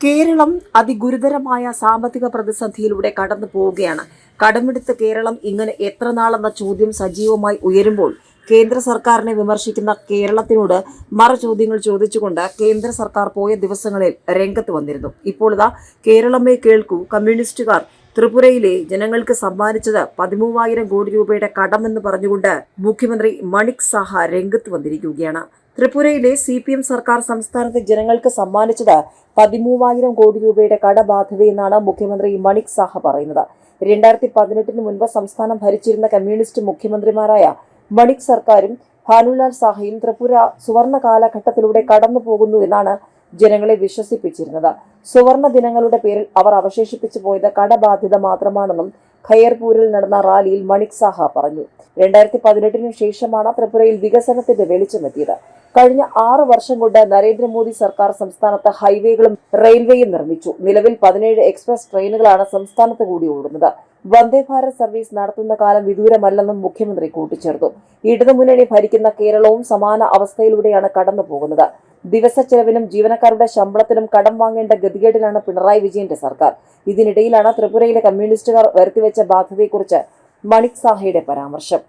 കേരളം അതിഗുരുതരമായ സാമ്പത്തിക പ്രതിസന്ധിയിലൂടെ കടന്നു പോവുകയാണ്. കടമെടുത്ത് കേരളം ഇങ്ങനെ എത്ര നാളെന്ന ചോദ്യം സജീവമായി ഉയരുമ്പോൾ കേന്ദ്ര സർക്കാരിനെ വിമർശിക്കുന്ന കേരളത്തിനോട് മറു ചോദ്യങ്ങൾ ചോദിച്ചുകൊണ്ട് കേന്ദ്ര സർക്കാർ പോയ ദിവസങ്ങളിൽ രംഗത്ത് വന്നിരുന്നു. ഇപ്പോൾ ഇതാ കേരളമേ കേൾക്കൂ കമ്മ്യൂണിസ്റ്റുകാർ ത്രിപുരയിലെ ജനങ്ങൾക്ക് സമ്മാനിച്ചത് പതിമൂവായിരം കോടി രൂപയുടെ കടമെന്ന് പറഞ്ഞുകൊണ്ട് മുഖ്യമന്ത്രി മണിക് സാഹ രംഗത്ത് വന്നിരിക്കുകയാണ്. ത്രിപുരയിലെ സി പി എം സർക്കാർ സംസ്ഥാനത്തെ ജനങ്ങൾക്ക് സമ്മാനിച്ചത് പതിമൂവായിരം കോടി രൂപയുടെ കടബാധ്യതയെന്നാണ് മുഖ്യമന്ത്രി മണിക് സാഹ പറയുന്നത്. രണ്ടായിരത്തി പതിനെട്ടിന് മുൻപ് സംസ്ഥാനം ഭരിച്ചിരുന്ന കമ്മ്യൂണിസ്റ്റ് മുഖ്യമന്ത്രിമാരായ മണിക് സർക്കാരും ഭാനുലാൽ സാഹയും ത്രിപുര സുവർണ കാലഘട്ടത്തിലൂടെ കടന്നു പോകുന്നു എന്നാണ് ജനങ്ങളെ വിശ്വസിപ്പിച്ചിരുന്നത്. സുവർണ ദിനങ്ങളുടെ പേരിൽ അവർ അവശേഷിപ്പിച്ചു പോയത് കടബാധ്യത മാത്രമാണെന്നും ഖയർപൂരിൽ നടന്ന റാലിയിൽ മണിക് സാഹ പറഞ്ഞു. രണ്ടായിരത്തി പതിനെട്ടിനു ശേഷമാണ് ത്രിപുരയിൽ വികസനത്തിന്റെ വെളിച്ചമെത്തിയത് കഴിഞ്ഞ ആറ് വർഷം കൊണ്ട് നരേന്ദ്രമോദി സർക്കാർ സംസ്ഥാനത്ത് ഹൈവേകളും റെയിൽവേയും നിർമ്മിച്ചു. നിലവിൽ പതിനേഴ് എക്സ്പ്രസ് ട്രെയിനുകളാണ് സംസ്ഥാനത്ത് കൂടി ഓടുന്നത്. വന്ദേ ഭാരത് സർവീസ് നടത്തുന്ന കാലം വിദൂരമല്ലെന്നും മുഖ്യമന്ത്രി കൂട്ടിച്ചേർത്തു. ഇടതുമുന്നണി ഭരിക്കുന്ന കേരളവും സമാന അവസ്ഥയിലൂടെയാണ് കടന്നു പോകുന്നത് ദിവസ ചെലവിനും ജീവനക്കാരുടെ ശമ്പളത്തിനും കടം വാങ്ങേണ്ട ഗതികേടിലാണ് പിണറായി വിജയന്റെ സർക്കാർ. ഇതിനിടയിലാണ് ത്രിപുരയിലെ കമ്മ്യൂണിസ്റ്റുകാർ വരുത്തിവെച്ച ബാധ്യതയെക്കുറിച്ച് മണിക് സാഹയുടെ പരാമർശം.